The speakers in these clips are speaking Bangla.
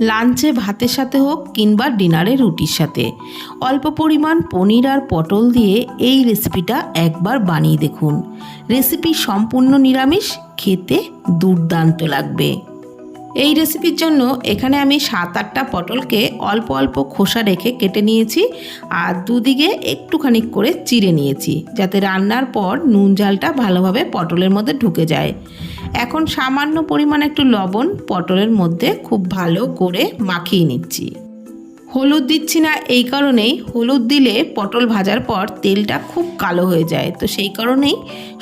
লাঞ্চে, ভাতের সাথে হোক কিংবা ডিনারে রুটির সাথে। অল্প পরিমাণ পনির আর পটল দিয়ে এই রেসিপিটা একবার বানিয়ে দেখুন। রেসিপি সম্পূর্ণ নিরামিষ, খেতে দুর্দান্ত লাগবে। এই রেসিপির জন্য এখানে আমি সাত আটটা পটলকে অল্প অল্প খোসা রেখে কেটে নিয়েছি আর দুদিকে একটুখানি করে চিড়ে নিয়েছি যাতে রান্নার পর নুন জালটা ভালোভাবে পটলের মধ্যে ঢুকে যায়। এখন সামান্য পরিমাণ একটু লবণ পটলের মধ্যে খুব ভালো করে মাখিয়ে নিচ্ছি। হলুদ দিচ্ছি না, এই কারণেই হলুদ দিলে পটল ভাজার পর তেলটা খুব কালো হয়ে যায়। তো সেই কারণেই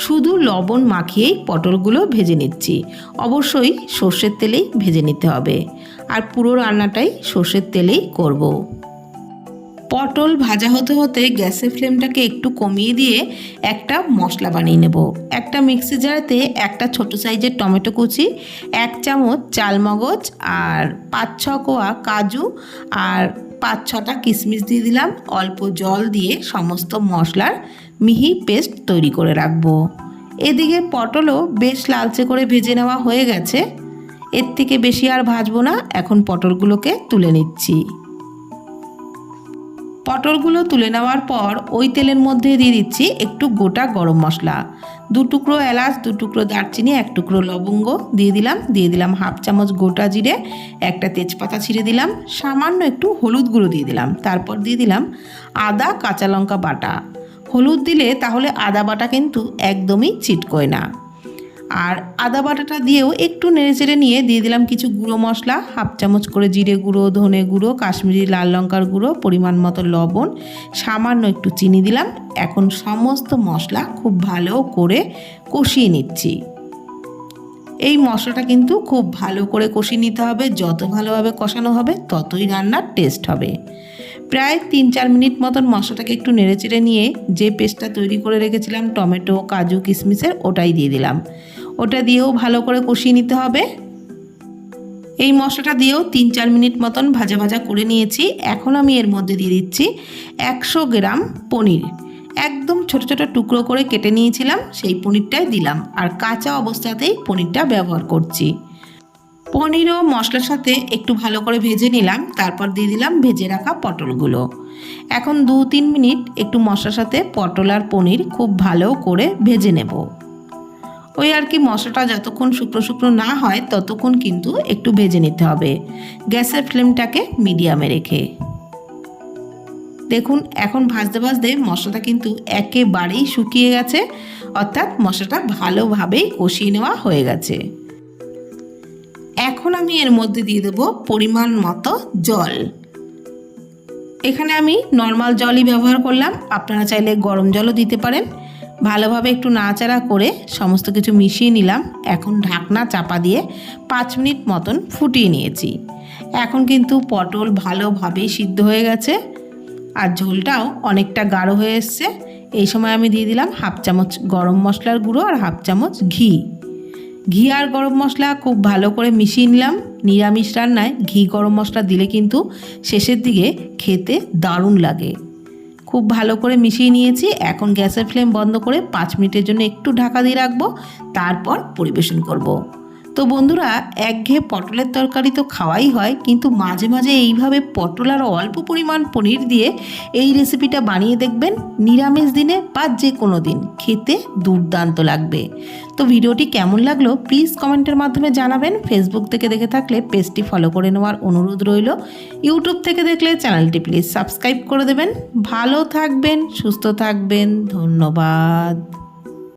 শুধু লবণ মাখিয়েই পটলগুলো ভেজে নিচ্ছি। অবশ্যই সর্ষের তেলেই ভেজে নিতে হবে। আর পুরো রান্নাটাই সর্ষের তেলেই করব। পটল ভাজা হতে হতে গ্যাসের ফ্লেমটাকে একটু কমিয়ে দিয়ে একটা মশলা বানিয়ে নেব। একটা মিক্সি জারেতে একটা ছোট সাইজের টমেটো কুচি, এক চামচ চালমগজ আর পাঁচ ছ কোয়া কাজু আর পাঁচ ছটা কিশমিশ দিয়ে দিলাম। অল্প জল দিয়ে সমস্ত মশলার মিহি পেস্ট তৈরি করে রাখব। এদিকে পটলও বেশ লালচে করে ভেজে নেওয়া হয়ে গেছে। এর থেকে বেশি আর ভাজবো না। এখন পটলগুলোকে তুলে নিচ্ছি। পটলগুলো তুলে নেওয়ার পর ওই তেলের মধ্যে দিয়ে দিচ্ছি একটু গোটা গরম মশলা। দু টুকরো এলাচ, দু টুকরো দারচিনি, এক টুকরো লবঙ্গ দিয়ে দিলাম। দিয়ে দিলাম হাফ চামচ গোটা জিরে, একটা তেজপাতা ছিঁড়ে দিলাম। সামান্য একটু হলুদ গুঁড়ো দিয়ে দিলাম। তারপর দিয়ে দিলাম আদা কাঁচা লঙ্কা বাটা। হলুদ দিলে তাহলে আদা বাটা কিন্তু একদমই চিটকোয় না। আর আদা বাটাটা দিয়েও একটু নেড়েচেড়ে নিয়ে দিয়ে দিলাম কিছু গুঁড়ো মশলা, হাফ চামচ করে জিরে গুঁড়ো, ধনে গুঁড়ো, কাশ্মীরি লাল লঙ্কার গুঁড়ো, পরিমাণ মতো লবণ, সামান্য একটু চিনি দিলাম। এখন সমস্ত মশলা খুব ভালো করে কষিয়ে নিচ্ছি। এই মশলাটা কিন্তু খুব ভালো করে কষিয়ে নিতে হবে। যত ভালোভাবে কষানো হবে, ততই রান্নার টেস্ট হবে। প্রায় তিন চার মিনিট মতন মশলাটাকে একটু নেড়েচেড়ে নিয়ে যে পেস্টটা তৈরি করে রেখেছিলাম, টমেটো, কাজু, কিশমিশের, ওটাই দিয়ে দিলাম। ওটা দিয়েও ভালো করে কষিয়ে নিতে হবে। এই মশলাটা দিয়েও তিন চার মিনিট মতন ভাজা ভাজা করে নিয়েছি। এখন আমি এর মধ্যে দিয়ে দিচ্ছি একশো গ্রাম পনির। একদম ছোট ছোট টুকরো করে কেটে নিয়েছিলাম, সেই পনিরটাই দিলাম। আর কাঁচা অবস্থাতেই পনিরটা ব্যবহার করছি। পনির ও মশলার সাথে একটু ভালো করে ভেজে নিলাম, তারপর দিয়ে দিলাম ভেজে রাখা পটলগুলো। এখন দু তিন মিনিট একটু মশলার সাথে পটল আর পনির খুব ভালো করে ভেজে নেব। ওই আর কি মশলাটা যতক্ষণ শুকনো শুকনো না হয়, ততক্ষণ কিন্তু একটু ভেজে নিতে হবে। গ্যাসের ফ্লেমটাকে মিডিয়ামে রেখে। দেখুন, এখন ভাজতে ভাজতে মশলাটা কিন্তু একেবারেই শুকিয়ে গেছে, অর্থাৎ মশলাটা ভালোভাবেই কষিয়ে নেওয়া হয়ে গেছে। এখন আমি এর মধ্যে দিয়ে দেবো পরিমাণ মতো জল। এখানে আমি নর্মাল জলই ব্যবহার করলাম, আপনারা চাইলে গরম জলও দিতে পারেন। ভালোভাবে একটু নাড়াচাড়া করে সমস্ত কিছু মিশিয়ে নিলাম। এখন ঢাকনা চাপা দিয়ে পাঁচ মিনিট মতন ফুটিয়ে নিয়েছি। এখন কিন্তু পটল ভালোভাবেই সিদ্ধ হয়ে গেছে আর ঝোলটাও অনেকটা গাঢ় হয়ে এসছে। এই সময় আমি দিয়ে দিলাম হাফ চামচ গরম মশলার গুঁড়ো আর হাফ চামচ ঘি। ঘি আর গরম মশলা খুব ভালো করে মিশিয়ে নিলাম। নিরামিষ রান্নায় ঘি গরম মশলা দিলে কিন্তু শেষের দিকে খেতে দারুণ লাগে। খুব ভালো করে মিশিয়ে নিয়েছি এখন গ্যাসের ফ্লেম বন্ধ করে পাঁচ মিনিটের জন্য একটু ঢাকা দিয়ে রাখব তারপর পরিবেশন করব। তো বন্ধুরা, একঘেয়ে পটলের তরকারি তো খাওয়াই হয়, কিন্তু মাঝে মাঝে এইভাবে পটল আর অল্প পরিমাণ পনির দিয়ে এই রেসিপিটা বানিয়ে দেখবেন নিরামিষ দিনে বা যে কোনো দিন। খেতে দুর্দান্ত লাগবে। তো ভিডিওটি কেমন লাগল প্লিজ কমেন্টের মাধ্যমে জানাবেন। ফেসবুক থেকে দেখে থাকলে পেজটি ফলো করে নেওয়ার অনুরোধ রইল। ইউটিউব থেকে দেখলে চ্যানেলটি প্লিজ সাবস্ক্রাইব করে দেবেন। ভালো থাকবেন, সুস্থ থাকবেন, ধন্যবাদ।